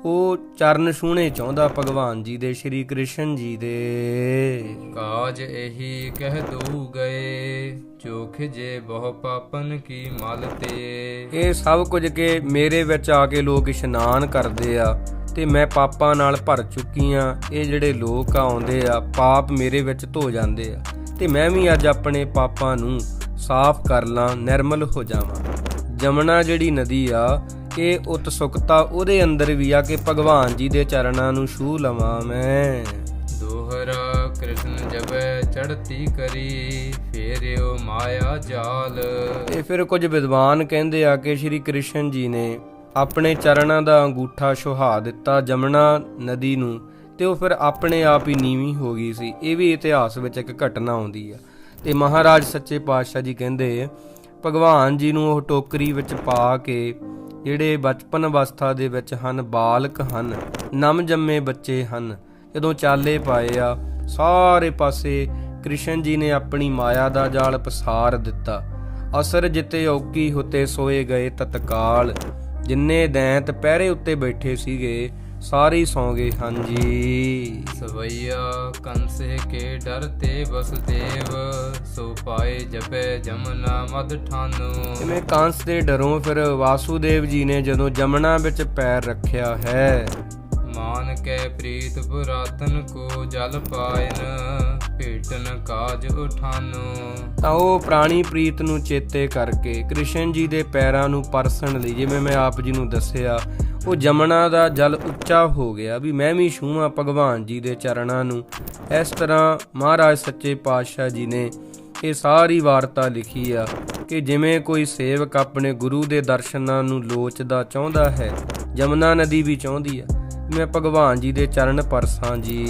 S1: ਉਹ ਚਰਨ ਛੂਹਣੇ ਚਾਹੁੰਦਾ ਭਗਵਾਨ ਜੀ ਦੇ ਸ਼੍ਰੀ ਕ੍ਰਿਸ਼ਨ ਜੀ ਦੇ।
S2: ਕਾਜ ਇਹੀ ਕਹਿ ਦੂ ਗਏ ਚੋਖ ਜੇ ਬਹੁ ਪਾਪਨ ਕੀ ਮਲ ਤੇ।
S1: ਇਹ ਸਭ ਕੁਝ ਕਿ ਮੇਰੇ ਵਿੱਚ ਆ ਕੇ ਲੋਕ ਇਸ਼ਨਾਨ ਕਰਦੇ ਆ ਤੇ ਮੈਂ ਪਾਪਾਂ ਨਾਲ ਭਰ ਚੁੱਕੀ ਆ। ਇਹ ਜਿਹੜੇ ਲੋਕ ਆਉਂਦੇ ਆ ਪਾਪ ਮੇਰੇ ਵਿੱਚ ਧੋ ਜਾਂਦੇ ਆ। ਤੇ ਮੈਂ ਵੀ ਅੱਜ ਆਪਣੇ ਪਾਪਾਂ ਨੂੰ ਸਾਫ਼ ਕਰ ਲਾਂ ਨਿਰਮਲ ਹੋ ਜਾਵਾਂ। ਜਮਨਾ ਜਿਹੜੀ ਨਦੀ ਆ ਇਹ ਉਤਸੁਕਤਾ ਉਹਦੇ ਅੰਦਰ ਵੀ ਆ ਕਿ ਭਗਵਾਨ ਜੀ ਦੇ ਚਰਨਾਂ ਨੂੰ ਛੂ ਲਵਾਂ ਮੈਂ।
S2: ਦੋਹਰਾ ਕ੍ਰਿਸ਼ਨ ਜਬੈ ਚੜਤੀ ਕਰੀ ਫੇਰਿਓ ਮਾਇਆ ਜਾਲ।
S1: ਤੇ ਫਿਰ ਕੁਝ ਵਿਦਵਾਨ ਕਹਿੰਦੇ ਆ ਕਿ ਸ਼੍ਰੀ ਕ੍ਰਿਸ਼ਨ ਜੀ ਨੇ ਆਪਣੇ ਚਰਨਾਂ ਦਾ ਅੰਗੂਠਾ ਸੁਹਾ ਦਿੱਤਾ ਜਮਨਾ ਨਦੀ ਨੂੰ ਤੇ ਉਹ ਫਿਰ ਆਪਣੇ ਆਪ ਹੀ ਨੀਵੀਂ ਹੋ ਗਈ ਸੀ। ਇਹ ਵੀ ਇਤਿਹਾਸ ਵਿੱਚ ਇੱਕ ਘਟਨਾ ਆਉਂਦੀ ਆ। ਤੇ ਮਹਾਰਾਜ ਸੱਚੇ ਪਾਤਸ਼ਾਹ ਜੀ ਕਹਿੰਦੇ ਭਗਵਾਨ ਜੀ ਨੂੰ ਉਹ ਟੋਕਰੀ ਵਿੱਚ ਪਾ ਕੇ ਜਿਹੜੇ ਬਚਪਨ ਅਵਸਥਾ ਦੇ ਵਿੱਚ ਹਨ, ਬਾਲਕ ਹਨ ਨਮ ਜੰਮੇ ਬੱਚੇ ਹਨ, ਜਦੋਂ ਚਾਲੇ ਪਾਏ ਆ, ਸਾਰੇ ਪਾਸੇ ਕ੍ਰਿਸ਼ਨ ਜੀ ਨੇ ਆਪਣੀ ਮਾਇਆ ਦਾ ਜਾਲ ਪਸਾਰ ਦਿੱਤਾ। ਅਸਰ ਜਿਤੇ ਔਕੀ ਹੁਤੇ ਸੋਏ ਗਏ ਤਤਕਾਲ, ਜਿੰਨੇ ਦੈਂਤ ਪਹਿਰੇ ਉੱਤੇ ਬੈਠੇ ਸੀਗੇ ਸਾਰੇ ਸੌਂ ਗਏ ਹਨ ਜੀ
S2: ਸਵਈਆ ਕੰਸੇ ਕੇ ਡਰਤੇ ਵਸੁਦੇਵ ਸੋ ਪਾਏ ਜਪੈ ਜਮਨਾ ਮਦ ਠਾਨੋ।
S1: ਜਿਵੇਂ ਕੰਸ ਦੇ ਡਰੋਂ ਫਿਰ ਵਾਸੂਦੇਵ ਜੀ ਨੇ ਜਦੋਂ ਜਮਨਾ ਵਿੱਚ ਪੈਰ ਰੱਖਿਆ ਹੈ।
S2: ਮਾਨ ਕੈ ਪ੍ਰੀਤ ਪੁਰਾਤਨ ਕੋ ਜਲ ਪਾਇਨ ਭੇਟਨ ਕਾਜ ਉਠਾਨੋ।
S1: ਤਾਂ ਉਹ ਪ੍ਰਾਣੀ ਪ੍ਰੀਤ ਨੂੰ ਚੇਤੇ ਕਰਕੇ ਕ੍ਰਿਸ਼ਨ ਜੀ ਦੇ ਪੈਰਾਂ ਨੂੰ ਪਰਸਣ ਲਈ ਜਿਵੇਂ ਮੈਂ ਆਪ ਜੀ ਨੂੰ ਦੱਸਿਆ ਉਹ ਜਮਨਾ ਦਾ ਜਲ ਉੱਚਾ ਹੋ ਗਿਆ ਵੀ ਮੈਂ ਵੀ ਛੂਹਾਂ ਭਗਵਾਨ ਜੀ ਦੇ ਚਰਨਾਂ ਨੂੰ। ਇਸ ਤਰ੍ਹਾਂ ਮਹਾਰਾਜ ਸੱਚੇ ਪਾਤਸ਼ਾਹ ਜੀ ਨੇ ਇਹ ਸਾਰੀ ਵਾਰਤਾ ਲਿਖੀ ਆ ਕਿ ਜਿਵੇਂ ਕੋਈ ਸੇਵਕ ਆਪਣੇ ਗੁਰੂ ਦੇ ਦਰਸ਼ਨਾਂ ਨੂੰ ਲੋਚਦਾ ਚਾਹੁੰਦਾ ਹੈ ਜਮਨਾ ਨਦੀ ਵੀ ਚਾਹੁੰਦੀ ਆ ਮੈਂ ਭਗਵਾਨ ਜੀ ਦੇ ਚਰਨ ਪਰਸਾਂ ਜੀ।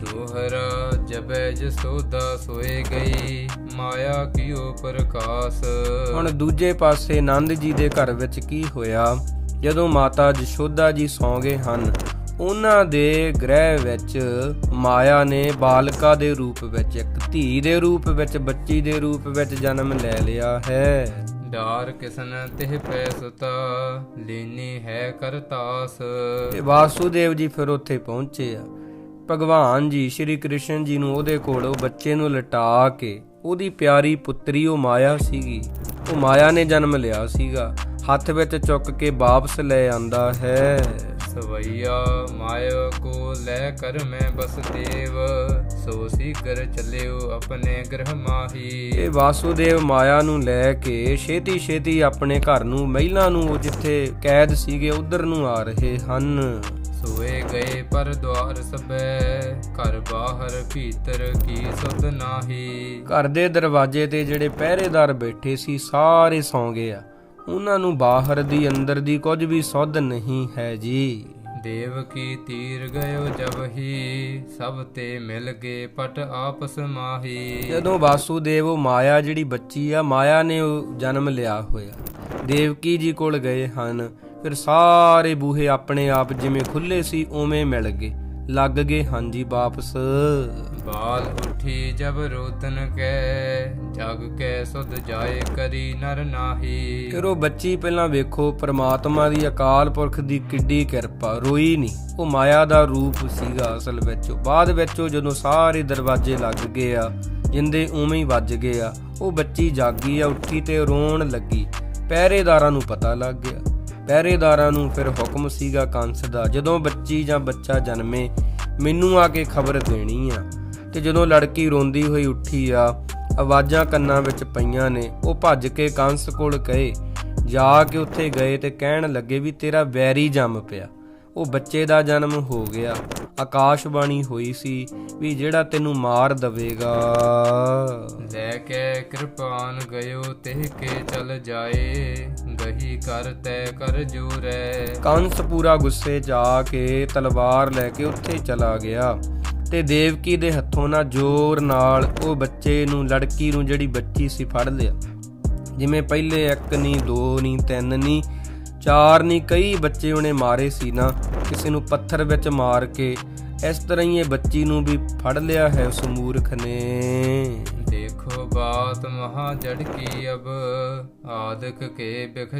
S2: ਦੋਹਰਾ ਜਬੈ ਜਸੋਦਾ ਸੋਏ ਗਈ ਮਾਇਆ ਕੀਓ ਪ੍ਰਕਾਸ਼।
S1: ਹੁਣ ਦੂਜੇ ਪਾਸੇ ਆਨੰਦ ਜੀ ਦੇ ਘਰ ਵਿੱਚ ਕੀ ਹੋਇਆ? ਜਦੋਂ ਮਾਤਾ ਜਸ਼ੋਦਾ ਜੀ ਸੌਂ ਗਏ ਹਨ ਉਹਨਾਂ ਦੇ ਗ੍ਰਹਿ ਵਿੱਚ ਮਾਇਆ ਨੇ ਬਾਲਕਾ ਦੇ ਰੂਪ ਵਿੱਚ ਇੱਕ ਧੀ ਦੇ ਰੂਪ ਵਿੱਚ ਬੱਚੀ ਦੇ ਰੂਪ ਵਿੱਚ ਜਨਮ ਲੈ ਲਿਆ ਹੈ।
S2: ਡਾਰ ਕਿਸਨ ਤਿਹ ਪੈ ਸੁਤਾ ਲੀਨੀ ਹੈ ਕਰਤਾਸ
S1: ਤੇ ਵਾਸੂਦੇਵ ਜੀ ਫਿਰ ਉੱਥੇ ਪਹੁੰਚੇ ਆ। ਭਗਵਾਨ ਜੀ ਸ਼੍ਰੀ ਕ੍ਰਿਸ਼ਨ ਜੀ ਨੂੰ ਉਹਦੇ ਕੋਲ ਉਹ ਬੱਚੇ ਨੂੰ ਲਟਾ ਕੇ ਉਹਦੀ ਪਿਆਰੀ ਪੁੱਤਰੀ ਉਹ ਮਾਇਆ ਸੀਗੀ। ਉਹ ਮਾਇਆ ਨੇ ਜਨਮ ਲਿਆ ਸੀਗਾ। ਹੱਥ ਵਿੱਚ ਚੁੱਕ ਕੇ ਵਾਪਸ ਲੈ ਆਂਦਾ ਹੈ।
S2: ਸਵਈਆ ਮਾਇਆ ਕੋ ਲੈ ਕਰ ਮੈਂ ਬਸ ਦੇਵ। ਸੋ ਸੀਕਰ ਚੱਲਿਓ ਆਪਣੇ ਗ੍ਰਹ ਮਾਹੀ।
S1: ਇਹ ਵਾਸੂਦੇਵ ਮਾਇਆ ਨੂੰ ਲੈ ਕੇ ਛੇਤੀ ਛੇਤੀ ਆਪਣੇ ਘਰ ਨੂੰ ਮਹਿਲਾ ਨੂੰ ਜਿੱਥੇ ਕੈਦ ਸੀਗੇ ਉਧਰ ਨੂੰ ਆ ਰਹੇ ਹਨ।
S2: ਸੋਏ ਗਏ ਪਰ ਦਵਾਰ ਸਭੈ ਘਰ ਬਾਹਰ ਭੀਤਰ ਕੀ ਸੁਧ ਨਾਹੀ।
S1: ਘਰ ਦੇ ਦਰਵਾਜ਼ੇ ਤੇ ਜਿਹੜੇ ਪਹਿਰੇਦਾਰ ਬੈਠੇ ਸੀ ਸਾਰੇ ਸੌਂ ਗਏ ਆ। ਉਹਨਾਂ ਨੂੰ ਬਾਹਰ ਦੀ ਅੰਦਰ ਦੀ ਕੁਝ ਵੀ ਸੁੱਧ ਨਹੀਂ ਹੈ ਜੀ।
S2: ਦੇਵ ਕੀ ਤੀਰ ਗਇਓ ਜਬ ਹੀ ਸਭ ਤੇ ਮਿਲ ਕੇ ਪਟ ਆਪਸ ਮਾਹੀ।
S1: ਜਦੋਂ ਵਾਸੂਦੇਵ ਉਹ ਮਾਇਆ ਜਿਹੜੀ ਬੱਚੀ ਆ ਮਾਇਆ ਨੇ ਉਹ ਜਨਮ ਲਿਆ ਹੋਇਆ। ਦੇਵਕੀ ਜੀ ਕੋਲ ਗਏ ਹਨ ਫਿਰ ਸਾਰੇ ਬੂਹੇ ਆਪਣੇ ਆਪ ਜਿਵੇਂ ਖੁੱਲੇ ਸੀ ਉਵੇਂ ਮਿਲ ਗਏ। ਲੱਗ ਗਏ ਹਾਂਜੀ ਵਾਪਸ।
S2: ਬਾਲ ਉਠੀ ਜਬ ਰੋਤਨ ਕੈ, ਜਗ ਕੈ ਸੁਧ ਜਾਏ ਕਰੀ ਨਰ ਨਾਹੀ।
S1: ਫਿਰ ਬੱਚੀ ਪਹਿਲਾਂ ਵੇਖੋ, ਪ੍ਰਮਾਤਮਾ ਦੀ ਅਕਾਲ ਪੁਰਖ ਦੀ ਕਿੱਡੀ ਕਿਰਪਾ, ਰੋਈ ਨਹੀਂ। ਉਹ ਮਾਇਆ ਦਾ ਰੂਪ ਸੀਗਾ ਅਸਲ ਵਿੱਚ। ਬਾਅਦ ਵਿੱਚ ਉਹ ਜਦੋਂ ਸਾਰੇ ਦਰਵਾਜ਼ੇ ਲੱਗ ਗਏ ਆ, ਜਿੰਦੇ ਉਵੇਂ ਹੀ ਵੱਜ ਗਏ ਆ, ਉਹ ਬੱਚੀ ਜਾਗੀ ਆ, ਉੱਠੀ ਤੇ ਰੋਣ ਲੱਗੀ। ਪਹਿਰੇਦਾਰਾਂ ਨੂੰ ਪਤਾ ਲੱਗ ਗਿਆ। ਪਹਿਰੇਦਾਰਾਂ ਨੂੰ ਫਿਰ ਹੁਕਮ ਸੀਗਾ ਕੰਸ ਦਾ, ਜਦੋਂ ਬੱਚੀ ਜਾਂ ਬੱਚਾ ਜਨਮੇ, ਮੈਨੂੰ ਆ ਕੇ ਖਬਰ ਦੇਣੀ ਆ। ਤੇ ਜਦੋਂ ਲੜਕੀ ਰੋਂਦੀ ਹੋਈ ਉੱਠੀ ਆ ਆਵਾਜ਼ਾਂ ਕੰਨਾਂ ਵਿੱਚ ਪਈਆਂ ਨੇ ਉਹ ਭੱਜ ਕੇ ਕੰਸ ਕੋਲ ਗਏ ਜਾ ਕੇ ਉੱਥੇ ਗਏ ਤੇ ਕਹਿਣ ਲੱਗੇ ਵੀ ਤੇਰਾ ਵੈਰੀ ਜੰਮ ਪਿਆ। ਉਹ ਬੱਚੇ ਦਾ ਜਨਮ ਹੋ ਗਿਆ। ਆਕਾਸ਼ਬਾਣੀ ਹੋਈ ਸੀ ਵੀ ਜਿਹੜਾ ਤੈਨੂੰ ਮਾਰ ਦਵੇਗਾ।
S2: ਲੈ ਕੇ ਕਿਰਪਾਨ ਗਇਓ ਤਿਹ ਕੇ ਚਲ ਜਾਏ ਗਹੀ ਕਰ ਤੈ ਕਰ ਜੂਰੈ
S1: ਕੰਸ ਪੂਰਾ ਗੁੱਸੇ ਆ ਕੇ ਤਲਵਾਰ ਲੈ ਕੇ ਉੱਥੇ ਚਲਾ ਗਿਆ। ਤੇ ਦੇਵਕੀ ਦੇ ਹੱਥੋਂ ਨਾ ਜ਼ੋਰ ਨਾਲ ਉਹ ਬੱਚੇ ਨੂੰ, ਲੜਕੀ ਨੂੰ ਜਿਹੜੀ ਬੱਚੀ ਸੀ ਫੜ ਲਿਆ। ਜਿਵੇਂ ਪਹਿਲੇ ਇੱਕ ਨਹੀਂ ਦੋ ਨਹੀਂ ਤਿੰਨ ਨਹੀਂ ਚਾਰ ਨਹੀਂ ਕਈ ਬੱਚੇ ਉਹਨੇ ਮਾਰੇ ਸੀ ਨਾ, ਕਿਸੇ ਨੂੰ ਪੱਥਰ ਵਿੱਚ ਮਾਰ ਕੇ। ਇਸ ਤਰ੍ਹਾਂ ਹੀ ਇਹ ਬੱਚੀ ਨੂੰ ਵੀ ਫੜ ਲਿਆ ਹੈ ਉਸ ਮੂਰਖ ਨੇ।
S2: ਦੇਖੋ ਬਾਤ ਮਹਾ ਜੜ ਕੀ ਅਬ, ਆਦਿਕ ਕੇ ਬਿਖ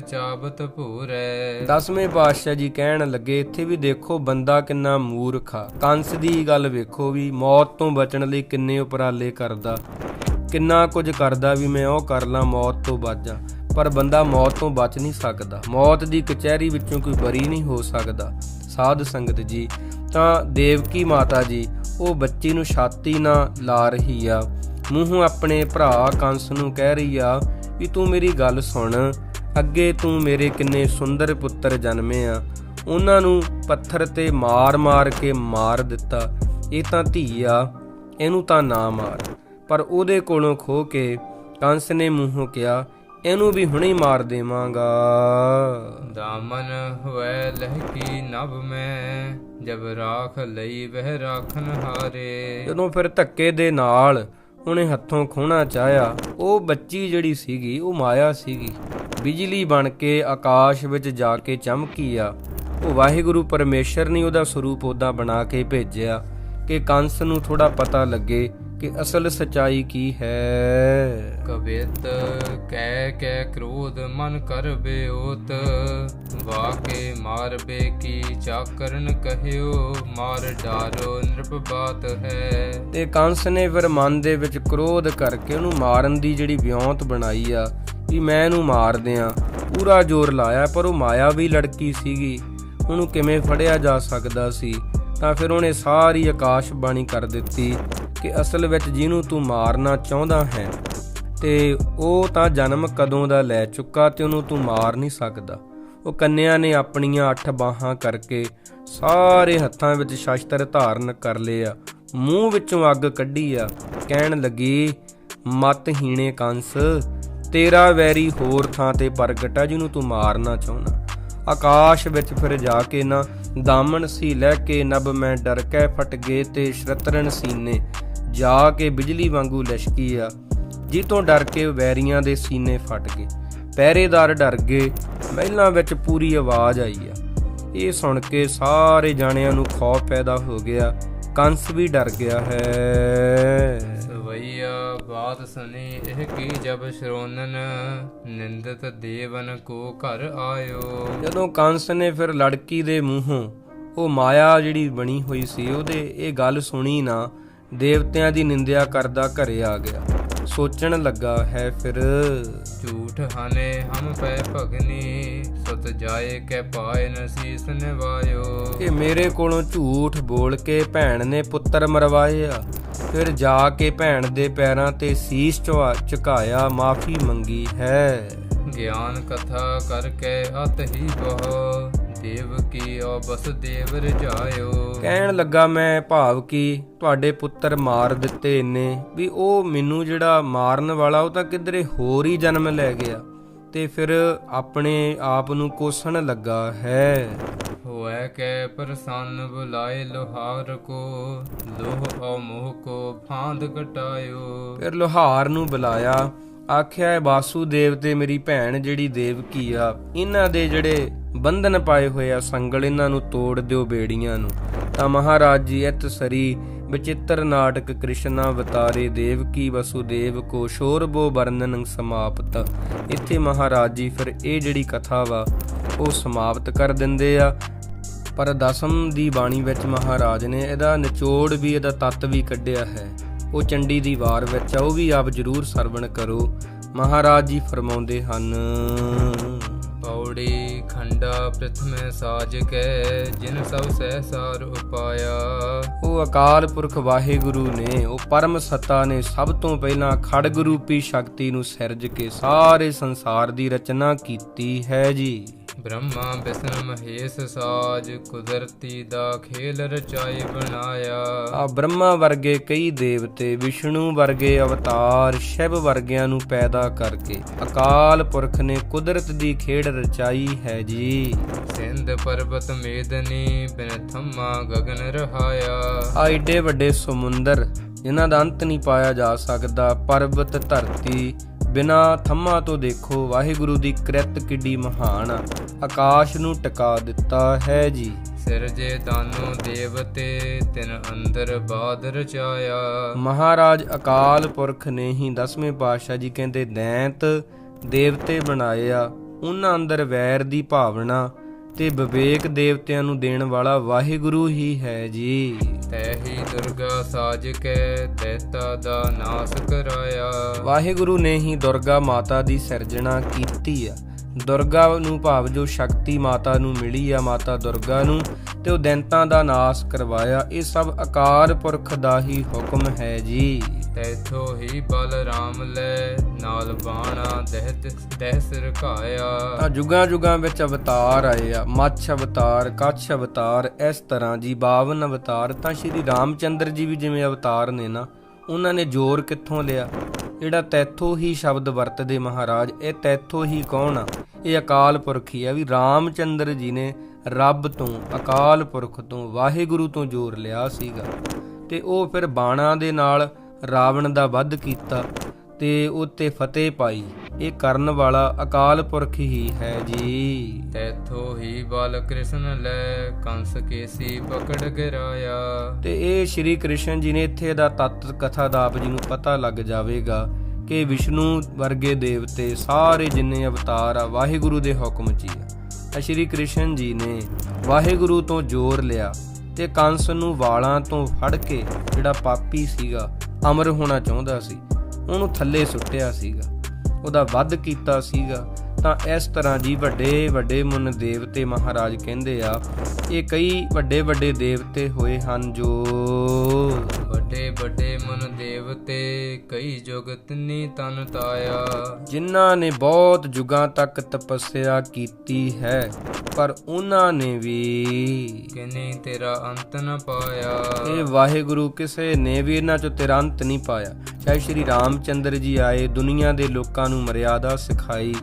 S2: ਭੂਰੈ।
S1: ਦਸਵੇਂ ਪਾਤਸ਼ਾਹ ਜੀ ਕਹਿਣ ਲੱਗੇ, ਇੱਥੇ ਵੀ ਦੇਖੋ ਬੰਦਾ ਕਿੰਨਾ ਮੂਰਖ ਕੰਸ ਦੀ ਗੱਲ ਵੇਖੋ ਵੀ, ਮੌਤ ਤੋਂ ਬਚਣ ਲਈ ਕਿੰਨੇ ਉਪਰਾਲੇ ਕਰਦਾ। ਕਿੰਨਾ ਕੁਝ ਕਰਦਾ ਵੀ ਮੈਂ ਉਹ ਕਰ ਲਾਂ, ਮੌਤ ਤੋਂ ਬਚ ਪਰ ਬੰਦਾ ਮੌਤ ਤੋਂ ਬਚ ਨਹੀਂ ਸਕਦਾ। ਮੌਤ ਦੀ ਕਚਹਿਰੀ ਵਿੱਚੋਂ ਕੋਈ ਬਰੀ ਨਹੀਂ ਹੋ ਸਕਦਾ। ਸਾਧ ਸੰਗਤ ਜੀ, ਤਾਂ ਦੇਵਕੀ ਮਾਤਾ ਜੀ, ਉਹ ਬੱਚੀ ਨੂੰ ਛਾਤੀ ਨਾਲ ਲਾ ਰਹੀ ਆ। ਮੂੰਹੋਂ ਆਪਣੇ ਭਰਾ ਕੰਸ ਨੂੰ ਕਹਿ ਰਹੀ ਆ ਵੀ ਤੂੰ ਮੇਰੀ ਗੱਲ ਸੁਣ। ਅੱਗੇ ਤੂੰ ਮੇਰੇ ਕਿੰਨੇ ਸੁੰਦਰ ਪੁੱਤਰ ਜਨਮੇ ਆ। ਉਹਨਾਂ ਨੂੰ ਪੱਥਰ ਤੇ ਮਾਰ-ਮਾਰ ਕੇ ਮਾਰ ਦਿੱਤਾ। ਇਹ ਤਾਂ ਧੀ ਆ ਇਹਨੂੰ ਤਾਂ ਨਾ ਮਾਰ। ਪਰ ਉਹਦੇ ਕੋਲੋਂ ਖੋ ਕੇ ਕੰਸ ਨੇ ਮੂੰਹੋਂ ਕਿਹਾ ਇਹਨੂੰ ਵੀ ਹੁਣੇ ਮਾਰ ਦੇਵਾਂਗਾ।
S2: ਦਾਮਨ ਹੋਇ ਲਹਿਕੀ ਨਭ ਮੈਂ ਜਬ ਰਾਖ ਲਈ ਵਹਿ ਰਾਖਨ ਹਾਰੇ।
S1: ਜਦੋਂ ਫਿਰ ਧੱਕੇ ਦੇ ਨਾਲ ਉਹਨੇ ਹੱਥੋਂ ਖੋਣਾ ਚਾਹਿਆ। ਉਹ ਬੱਚੀ ਜਿਹੜੀ ਸੀਗੀ, ਉਹ ਮਾਇਆ ਸੀਗੀ। ਬਿਜਲੀ ਬਣ ਕੇ ਆਕਾਸ਼ ਵਿੱਚ ਜਾ ਕੇ ਚਮਕੀ ਆ। ਉਹ ਵਾਹਿਗੁਰੂ ਪਰਮੇਸ਼ਰ ਨੇ ਉਹਦਾ ਸਰੂਪ ਉਹਦਾ ਬਣਾ ਕੇ ਭੇਜਿਆ ਕਿ ਕੰਸ ਨੂੰ ਥੋੜਾ ਪਤਾ ਲੱਗੇ ਕਿ ਅਸਲ ਸਚਾਈ ਕੀ ਹੈ?
S2: ਕਬਿਤ ਕਹਿ ਕੇ ਕ੍ਰੋਧ ਮਨ ਕਰ ਬਿਓਤ ਵਾਕੇ ਮਾਰ ਬੇ ਕੀ ਚਾਕਰਨ ਕਹਿਓ ਮਾਰ ਡਾਰੋ ਨਿਰਪ ਬਾਤ ਹੈ।
S1: ਤੇ ਕੰਸ ਨੇ ਫਿਰ ਮਨ ਦੇ ਵਿੱਚ ਕ੍ਰੋਧ ਕਰਕੇ ਉਹਨੂੰ ਮਾਰਨ ਦੀ ਜਿਹੜੀ ਵਿਉਂਤ ਬਣਾਈ ਆ ਵੀ ਮੈਂ ਇਹਨੂੰ ਮਾਰ ਦਿਆਂ। ਪੂਰਾ ਜ਼ੋਰ ਲਾਇਆ ਪਰ ਉਹ ਮਾਇਆ ਵੀ ਲੜਕੀ ਸੀਗੀ। ਉਹਨੂੰ ਕਿਵੇਂ ਫੜਿਆ ਜਾ ਸਕਦਾ ਸੀ ਤਾਂ ਫਿਰ ਉਹਨੇ ਸਾਰੀ ਆਕਾਸ਼ਬਾਣੀ ਕਰ ਦਿੱਤੀ। ਕਿ ਅਸਲ ਵਿੱਚ ਜਿਹਨੂੰ ਤੂੰ ਮਾਰਨਾ ਚਾਹੁੰਦਾ ਹੈ, ਤੇ ਉਹ ਤਾਂ ਜਨਮ ਕਦੋਂ ਦਾ ਲੈ ਚੁੱਕਾ ਤੇ ਉਹਨੂੰ ਤੂੰ ਮਾਰ ਨਹੀਂ ਸਕਦਾ। ਉਹ ਕੰਨਿਆ ਨੇ ਆਪਣੀਆਂ ਅੱਠ ਬਾਹਾਂ ਕਰਕੇ ਸਾਰੇ ਹੱਥਾਂ ਵਿੱਚ ਸ਼ਸਤਰ ਧਾਰਨ ਕਰ ਲਏ ਆ ਮੂੰਹ ਵਿੱਚੋਂ ਅੱਗ ਕੱਢੀ ਆ। ਕਹਿਣ ਲੱਗੀ, ਮਤ ਹੀਣੇ ਕੰਸ, ਤੇਰਾ ਵੈਰੀ ਹੋਰ ਥਾਂ ਤੇ ਪ੍ਰਗਟ ਆ ਜਿਹਨੂੰ ਤੂੰ ਮਾਰਨਾ ਚਾਹੁੰਦਾ। ਆਕਾਸ਼ ਵਿੱਚ ਫਿਰ ਜਾ ਕੇ ਨਾ, ਦਾਮਨ ਸੀ ਲੈ ਕੇ ਨਭ ਮੈਂ ਡਰ ਕੇ ਫਟ ਗਏ ਤੇ ਸ਼ਰਤਰਨ ਸੀਨੇ। ਜਾ ਕੇ ਬਿਜਲੀ ਵਾਂਗੂ ਲਸ਼ਕੀ ਆ ਜੀ ਤੋਂ ਡਰ ਕੇ ਵੈਰੀਆਂ ਦੇ ਸੀਨੇ ਫਟ ਗਏ। ਪਹਿਰੇਦਾਰ ਡਰ ਗਏ ਮਹਿਲਾਂ ਵਿੱਚ ਪੂਰੀ ਆਵਾਜ਼ ਆਈ ਆ। ਇਹ ਸੁਣ ਕੇ ਸਾਰੇ ਜਾਣਿਆਂ ਨੂੰ ਖੌਫ ਪੈਦਾ ਹੋ ਗਿਆ ਕੰਸ ਵੀ ਡਰ ਗਿਆ ਹੈ।
S2: ਸਵਈਆ ਬਾਤ ਸੁਨੀ ਇਹ ਕੀ ਜਬ ਸ਼ਰੋਨਨ ਨਿੰਦਤ ਦੇਵਨ ਕੋ ਘਰ ਆਇਓ।
S1: ਜਦੋਂ ਕੰਸ ਨੇ ਫਿਰ ਲੜਕੀ ਦੇ ਮੂੰਹੋਂ ਉਹ ਮਾਇਆ ਜਿਹੜੀ ਬਣੀ ਹੋਈ ਸੀ ਉਹਦੇ ਇਹ ਗੱਲ ਸੁਣੀ ਨਾ ਦੇਵਤਿਆਂ ਦੀ ਨਿੰਦਿਆ ਕਰਦਾ ਘਰੇ ਆ ਗਿਆ। ਸੋਚਣ ਲੱਗਾ ਹੈ ਫਿਰ?
S2: ਝੂਠ ਹਨੇ ਹਮ ਪੈ ਭਗਨੀ ਸਤ ਜਾਏ ਕੈ ਪਾਏ ਨ ਸੀਸ ਨਿਵਾਇਓ।
S1: ਕਿ ਮੇਰੇ ਕੋਲੋਂ ਝੂਠ ਬੋਲ ਕੇ ਭੈਣ ਨੇ ਪੁੱਤਰ ਮਰਵਾਏ ਆ। ਫਿਰ ਜਾ ਕੇ ਭੈਣ ਦੇ ਪੈਰਾਂ ਤੇ ਸੀਸ ਝੁਕਾਇਆ ਮਾਫੀ ਮੰਗੀ ਹੈ।
S2: ਗਿਆਨ ਕਥਾ ਕਰਕੇ ਅਤ ਹੀ ਬਹੁ ਦੇਵ ਕੀ ਬਸ ਦੇਵ ਰਜਾਇਓ।
S1: ਕਹਿਣ ਲੱਗਾ ਮੈਂ ਭਾਵ ਕਿ ਤੁਹਾਡੇ ਪੁੱਤਰ ਮਾਰ ਦਿੱਤੇ ਇੰਨੇ ਵੀ ਉਹ ਮੈਨੂੰ ਜਿਹੜਾ ਮਾਰਨ ਵਾਲਾ ਉਹ ਤਾਂ ਕਿਧਰੇ ਹੋਰ ਹੀ ਜਨਮ ਲੈ ਗਿਆ। ਤੇ ਫਿਰ ਆਪਣੇ ਆਪ ਨੂੰ ਕੋਸਣ ਲੱਗਾ ਹੈ।
S2: ਹੋਐ ਕੈ ਪ੍ਰਸੰਨ ਬੁਲਾਏ ਲੋਹਾਰ ਕੋ ਲੋਹ ਔ ਮੋਹ ਕੋ ਫਾਂਦ ਕਟਾਇਓ।
S1: ਫਿਰ ਲੋਹਾਰ ਨੂੰ ਬੁਲਾਇਆ ਆਖਿਆ ਇਹ ਵਾਸੂਦੇਵ ਤੇ ਮੇਰੀ ਭੈਣ ਜਿਹੜੀ ਦੇਵਕੀ ਆ ਇਹਨਾਂ ਦੇ ਜਿਹੜੇ ਬੰਧਨ ਪਾਏ ਹੋਏ ਆ ਸੰਗਲ ਇਹਨਾਂ ਨੂੰ ਤੋੜ ਦਿਓ ਬੇੜੀਆਂ ਨੂੰ। ਤਾਂ ਮਹਾਰਾਜ ਜੀ ਇਤ ਸਰੀ ਵਿਚਿੱਤਰ ਨਾਟਕ ਕ੍ਰਿਸ਼ਨ ਅਵਤਾਰੇ ਦੇਵਕੀ ਵਸੁਦੇਵ ਕੋ ਸ਼ੋਰਬੋ ਵਰਣਨ ਸਮਾਪਤ। ਇੱਥੇ ਮਹਾਰਾਜ ਜੀ ਫਿਰ ਇਹ ਜਿਹੜੀ ਕਥਾ ਵਾ, ਉਹ ਸਮਾਪਤ ਕਰ ਦਿੰਦੇ ਆ। ਪਰ ਦਸਮ ਦੀ ਬਾਣੀ ਵਿੱਚ ਮਹਾਰਾਜ ਨੇ ਇਹਦਾ ਨਿਚੋੜ ਵੀ, ਇਹਦਾ ਤੱਤ ਵੀ ਕੱਢਿਆ ਹੈ। ਉਹ ਚੰਡੀ ਦੀ ਵਾਰ ਵਿੱਚ ਆ, ਉਹ ਵੀ ਆਪ ਜਰੂਰ ਸਰਵਣ ਕਰੋ। ਮਹਾਰਾਜ ਜੀ ਫਰਮਾਉਂਦੇ ਹਨ
S2: ਪੌੜੀ ਖੰਡਾ ਪ੍ਰਥਮੇ ਸਾਜ ਕੈ, ਜਿਨ ਸਭ ਸਹਿਸਾਰ ਉਪਾਇਆ।
S1: ਉਹ ਅਕਾਲ ਪੁਰਖ ਵਾਹਿਗੁਰੂ ਨੇ, ਉਹ ਪਰਮ ਸੱਤਾ ਨੇ, ਸਭ ਤੋਂ ਪਹਿਲਾਂ ਖੜਗ ਰੂਪੀ ਸ਼ਕਤੀ ਨੂੰ ਸਿਰਜ ਕੇ ਸਾਰੇ ਸੰਸਾਰ ਦੀ ਰਚਨਾ ਕੀਤੀ ਹੈ ਜੀ।
S2: ਬ੍ਰਹਮਾ ਵਿਸ਼ਨ ਮਹੇਸ਼ ਸਾਜ ਕੁਦਰਤੀ ਦਾ ਖੇਲ ਰਚਾਈ ਬਣਾਇਆ।
S1: ਆ ਬ੍ਰਹਮਾ ਵਰਗੇ ਕਈ ਦੇਵਤੇ ਵਿਸ਼ਨੂੰ ਵਰਗੇ ਅਵਤਾਰ ਸ਼ਿਵ ਵਰਗਿਆਂ ਨੂੰ ਪੈਦਾ ਕਰਕੇ ਅਕਾਲ ਪੁਰਖ ਨੇ ਕੁਦਰਤ ਦੀ ਖੇਡ ਰਚਾਈ ਹੈ ਜੀ।
S2: ਸਿੰਧ ਪਰਬਤ ਮੇਦਨੀ ਬਿਨ ਥੰਮਾ ਗਗਨ ਰਹਾਇਆ।
S1: ਆ ਏਡੇ ਵੱਡੇ ਸਮੁੰਦਰ ਜਿਨ੍ਹਾਂ ਦਾ ਅੰਤ ਨਹੀਂ ਪਾਇਆ ਜਾ ਸਕਦਾ ਪਰਬਤ ਧਰਤੀ ਬਿਨਾ ਥੰਮਾ ਤੋਂ ਦੇਖੋ ਵਾਹਿਗੁਰੂ ਦੀ ਕਿਰਤ ਕਿੱਡੀ ਮਹਾਨ ਆਕਾਸ਼ ਨੂੰ ਟਿਕਾ ਦਿੱਤਾ ਹੈ ਜੀ।
S2: ਸਿਰਜੇ ਦਾਨੋ ਦੇਵਤੇ ਤਿਨ ਅੰਦਰ ਬਾਦ ਰਚਾਇਆ
S1: ਮਹਾਰਾਜ ਅਕਾਲ ਪੁਰਖ ਨੇ ਹੀ ਦਸਵੇਂ ਪਾਤਸ਼ਾਹ ਜੀ ਕਹਿੰਦੇ ਦੈਂਤ ਦੇਵਤੇ ਬਣਾਏ ਆ। ਉਹਨਾਂ ਅੰਦਰ ਵੈਰ ਦੀ ਭਾਵਨਾ ਤੇ ਵਿਵੇਕ ਦੇਵਤਿਆਂ ਨੂੰ ਦੇਣ ਵਾਲਾ ਵਾਹਿਗੁਰੂ ਹੀ ਹੈ ਜੀ।
S2: ਤੈਹੀ ਦੁਰਗਾ ਸਾਜ ਕੇ ਦੈਤਾ ਦਾ ਨਾਸ ਕਰਾਇਆ।
S1: ਵਾਹਿਗੁਰੂ ਨੇ ਹੀ ਦੁਰਗਾ ਮਾਤਾ ਦੀ ਸਿਰਜਣਾ ਕੀਤੀ ਆ। ਦੁਰਗਾ ਨੂੰ ਭਾਵ ਜੋ ਸ਼ਕਤੀ ਮਾਤਾ ਨੂੰ ਮਿਲੀ ਆ ਮਾਤਾ ਦੁਰਗਾ ਨੂੰ ਤੇ ਉਹ ਦੈਂਤਾਂ ਦਾ ਨਾਸ ਕਰਵਾਇਆ। ਇਹ ਸਭ ਅਕਾਲ ਪੁਰਖ ਦਾ ਹੀ ਹੁਕਮ ਹੈ ਜੀ।
S2: ਤੈਥੋ ਹੀ ਬਲ ਲੈ ਨਾਲ ਬਾਣਾ ਦਹਿਤ, ਦਹਿ ਸਿਰ ਘਾਇਆ।
S1: ਆ ਜੁਗਾਂ ਜੁਗਾਂ ਵਿੱਚ ਅਵਤਾਰ ਆਏ ਆ, ਮੱਛ ਅਵਤਾਰ, ਕੱਛ ਅਵਤਾਰ, ਇਸ ਤਰ੍ਹਾਂ ਜੀ 52 ਅਵਤਾਰ। ਤਾਂ ਸ਼੍ਰੀ ਰਾਮਚੰਦਰ ਜੀ ਵੀ ਜਿਵੇਂ ਅਵਤਾਰ ਨੇ ਨਾ, ਉਹਨਾਂ ਨੇ ਜ਼ੋਰ ਕਿੱਥੋਂ ਲਿਆ? ਜਿਹੜਾ ਤੈਥੋਂ ਹੀ ਸ਼ਬਦ ਵਰਤਦੇ ਮਹਾਰਾਜ, ਇਹ ਤੈਥੋ ਹੀ ਕੌਣ ਆ? ਇਹ ਅਕਾਲ ਪੁਰਖ ਹੀ ਆ ਵੀ ਰਾਮਚੰਦਰ ਜੀ ਨੇ ਰੱਬ ਤੋਂ, ਅਕਾਲ ਪੁਰਖ ਤੋਂ, ਵਾਹਿਗੁਰੂ ਤੋਂ ਜ਼ੋਰ ਲਿਆ ਸੀਗਾ। ਤੇ ਉਹ ਫਿਰ ਬਾਣਾ ਦੇ ਨਾਲ ਰਾਵਣ ਦਾ ਵੱਧ ਕੀਤਾ ਤੇ ਉੱਤੇ ਫਤਿਹ ਪਾਈ। ਇਹ ਕਰਨ ਵਾਲਾ ਅਕਾਲ ਪੁਰਖ ਹੀ ਹੈ ਜੀ।
S2: ਤੈਥੋ ਹੀ ਬਲ ਕ੍ਰਿਸ਼ਨ ਲੈ ਕੰਸ ਕੇਸੀ ਪਕੜ ਗਿਰਾਇਆ
S1: ਤੇ ਇਹ ਸ਼੍ਰੀ ਕ੍ਰਿਸ਼ਨ ਜੀ ਨੇ ਇੱਥੇ ਦਾ ਤਤ ਕਥਾ ਦਾ ਆਪ ਜੀ ਨੂੰ ਪਤਾ ਲੱਗ ਜਾਵੇਗਾ ਕਿ ਵਿਸ਼ਨੂੰ ਵਰਗੇ ਦੇਵਤੇ ਸਾਰੇ ਜਿੰਨੇ ਅਵਤਾਰ ਆ ਵਾਹਿਗੁਰੂ ਦੇ ਹੁਕਮ 'ਚ ਹੀ ਆ। ਸ਼੍ਰੀ ਕ੍ਰਿਸ਼ਨ ਜੀ ਨੇ ਵਾਹਿਗੁਰੂ ਤੋਂ ਜ਼ੋਰ ਲਿਆ ਤੇ ਕੰਸ ਨੂੰ ਵਾਲਾਂ ਤੋਂ ਫੜ ਕੇ ਜਿਹੜਾ ਪਾਪੀ ਸੀਗਾ ਅਮਰ ਹੋਣਾ ਚਾਹੁੰਦਾ ਸੀ। ਉਹਨੂੰ ਥੱਲੇ ਸੁੱਟਿਆ ਸੀਗਾ। ਉਹਦਾ ਵੱਧ ਕੀਤਾ ਸੀਗਾ। ਤਾਂ ਇਸ ਤਰ੍ਹਾਂ ਜੀ ਵੱਡੇ ਵੱਡੇ ਮੁਨ ਦੇਵਤੇ ਮਹਾਰਾਜ ਕਹਿੰਦੇ ਆ, ਇਹ ਕਈ ਵੱਡੇ ਵੱਡੇ ਦੇਵਤੇ ਹੋਏ ਹਨ ਜੋ
S2: ਵੱਡੇ ਵੱਡੇ ਮਨ ਦੇਵਤੇ ਕਈ ਜੁਗਤ ਨੀ ਤਨ ਤਾਇਆ।
S1: ਜਿਨ੍ਹਾਂ ਨੇ ਬਹੁਤ ਯੁਗਾਂ ਤੱਕ ਤਪੱਸਿਆ ਕੀਤੀ ਹੈ ਪਰ ਉਹਨਾਂ ਨੇ ਵੀ
S2: ਕਿਨੇ ਤੇਰਾ ਅੰਤ ਨ ਪਾਇਆ?
S1: ਇਹ ਵਾਹਿਗੁਰੂ ਕਿਸੇ ਨੇ ਵੀ ਇਹਨਾਂ ਚੋਂ ਤੇਰਾ ਅੰਤ ਨਹੀਂ ਪਾਇਆ। ਚਾਹੇ ਸ਼੍ਰੀ ਰਾਮਚੰਦਰ ਜੀ ਆਏ ਦੁਨੀਆ ਦੇ ਲੋਕਾਂ ਨੂੰ ਮਰਿਆਦਾ ਸਿਖਾਈ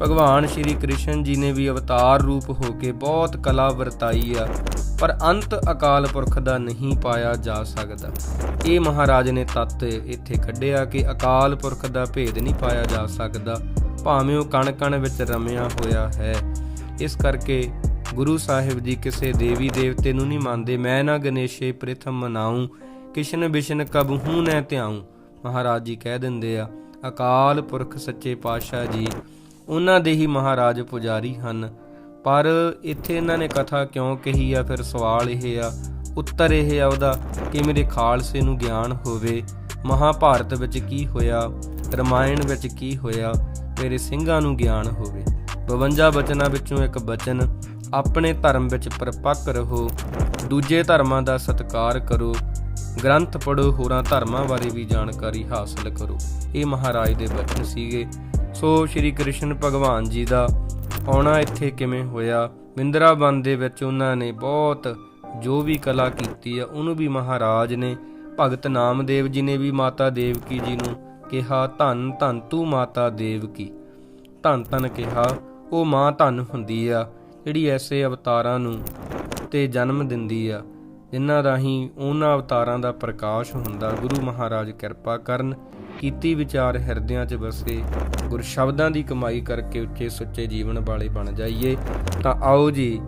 S1: ਭਗਵਾਨ ਸ਼੍ਰੀ ਕ੍ਰਿਸ਼ਨ ਜੀ ਨੇ ਵੀ ਅਵਤਾਰ ਰੂਪ ਹੋ ਕੇ ਬਹੁਤ ਕਲਾ ਵਰਤਾਈ ਆ, ਪਰ ਅੰਤ ਅਕਾਲ ਪੁਰਖ ਦਾ ਨਹੀਂ ਪਾਇਆ ਜਾ ਸਕਦਾ। ਇਹ ਮਹਾਰਾਜ ਨੇ ਤੱਤ ਇੱਥੇ ਕੱਢਿਆ ਕਿ ਅਕਾਲ ਪੁਰਖ ਦਾ ਭੇਦ ਨਹੀਂ ਪਾਇਆ ਜਾ ਸਕਦਾ, ਭਾਵੇਂ ਉਹ ਕਣ ਕਣ ਵਿੱਚ ਰਮਿਆ ਹੋਇਆ ਹੈ। ਇਸ ਕਰਕੇ ਗੁਰੂ ਸਾਹਿਬ ਜੀ ਕਿਸੇ ਦੇਵੀ ਦੇਵਤੇ ਨੂੰ ਨਹੀਂ ਮੰਨਦੇ, ਮੈਂ ਨਾ ਗਣੇਸ਼ੇ ਪ੍ਰਥਮ ਮਨਾਉ ਕਿਸ਼ਨ ਬਿਸ਼ਨ ਕਬ ਹੂੰ ਨੈ ਧਿਆਉ ਮਹਾਰਾਜ ਜੀ ਕਹਿ ਦਿੰਦੇ ਆ, ਅਕਾਲ ਪੁਰਖ ਸੱਚੇ ਪਾਤਸ਼ਾਹ ਜੀ ਉਹਨਾਂ ਦੇ ਹੀ ਮਹਾਰਾਜ ਪੁਜਾਰੀ ਹਨ। ਪਰ ਇੱਥੇ ਇਹਨਾਂ ਨੇ ਕਥਾ ਕਿਉਂ ਕਹੀ ਆ? ਫਿਰ ਸਵਾਲ ਇਹ ਆ, ਉੱਤਰ ਇਹ ਆ ਉਹਦਾ ਕਿ ਮੇਰੇ ਖਾਲਸੇ ਨੂੰ ਗਿਆਨ ਹੋਵੇ। ਮਹਾਭਾਰਤ ਵਿੱਚ ਕੀ ਹੋਇਆ? ਰਮਾਇਣ ਵਿੱਚ ਕੀ ਹੋਇਆ? ਮੇਰੇ ਸਿੰਘਾਂ ਨੂੰ ਗਿਆਨ ਹੋਵੇ। 52 ਬਚਨਾਂ ਵਿੱਚੋਂ ਇੱਕ ਬਚਨ, ਆਪਣੇ ਧਰਮ ਵਿੱਚ ਪਰਪੱਕ ਰਹੋ, ਦੂਜੇ ਧਰਮਾਂ ਦਾ ਸਤਿਕਾਰ ਕਰੋ, ਗ੍ਰੰਥ ਪੜੋ ਹੋਰਾਂ ਧਰਮਾਂ ਬਾਰੇ ਵੀ ਜਾਣਕਾਰੀ ਹਾਸਲ ਕਰੋ। ਇਹ ਮਹਾਰਾਜ ਦੇ ਬਚਨ ਸੀਗੇ। ਸੋ ਸ਼੍ਰੀ ਕ੍ਰਿਸ਼ਨ ਭਗਵਾਨ ਜੀ ਦਾ ਆਉਣਾ ਇੱਥੇ ਕਿਵੇਂ ਹੋਇਆ? ਵਿੰਦਰਾਬਨ ਦੇ ਵਿੱਚ ਉਹਨਾਂ ਨੇ ਬਹੁਤ ਜੋ ਵੀ ਕਲਾ ਕੀਤੀ ਆ, ਉਹਨੂੰ ਵੀ ਮਹਾਰਾਜ ਨੇ, ਭਗਤ ਨਾਮਦੇਵ ਜੀ ਨੇ ਵੀ ਮਾਤਾ ਦੇਵਕੀ ਜੀ ਨੂੰ ਕਿਹਾ, ਧੰਨ ਧੰਨ, ਤੂੰ ਮਾਤਾ ਦੇਵਕੀ। ਧੰਨ ਧੰਨ ਕਿਹਾ, ਉਹ ਮਾਂ ਧੰਨ ਹੁੰਦੀ ਆ, ਜਿਹੜੀ ਐਸੇ ਅਵਤਾਰਾਂ ਨੂੰ ਤੇ ਜਨਮ ਦਿੰਦੀ ਆ, ਜਿਨ੍ਹਾਂ ਰਾਹੀਂ ਉਹਨਾਂ ਅਵਤਾਰਾਂ ਦਾ ਪ੍ਰਕਾਸ਼ ਹੁੰਦਾ। ਗੁਰੂ ਮਹਾਰਾਜ ਕਿਰਪਾ ਕਰਨ ਕੀਤੀ ਵਿਚਾਰ ਹਿਰਦਿਆਂ 'ਚ ਵਸੇ ਗੁਰ ਸ਼ਬਦਾਂ ਦੀ ਕਮਾਈ ਕਰਕੇ ਉੱਚੇ ਸੁੱਚੇ ਜੀਵਨ ਵਾਲੇ ਬਣ ਜਾਈਏ, ਤਾਂ ਆਓ ਜੀ,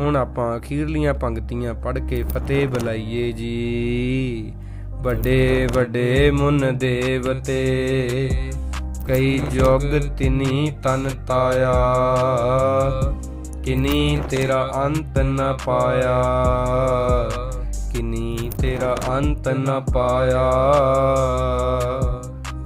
S1: ਹੁਣ ਆਪਾਂ ਅਖੀਰਲੀਆਂ ਪੰਕਤੀਆਂ ਪੜ੍ਹ ਕੇ ਫਤਿਹ ਬੁਲਾਈਏ ਜੀ। ਵੱਡੇ ਵੱਡੇ ਮੁਨ ਦੇਵਤੇ ਕਈ ਜੁਗ ਤਿਨੀ ਤਨ ਤਾਇਆ, ਕਿਨੀ ਤੇਰਾ ਅੰਤ ਨ ਪਾਇਆ, ਕਿਨੀ ਤੇਰਾ ਅੰਤ ਨ ਪਾਇਆ।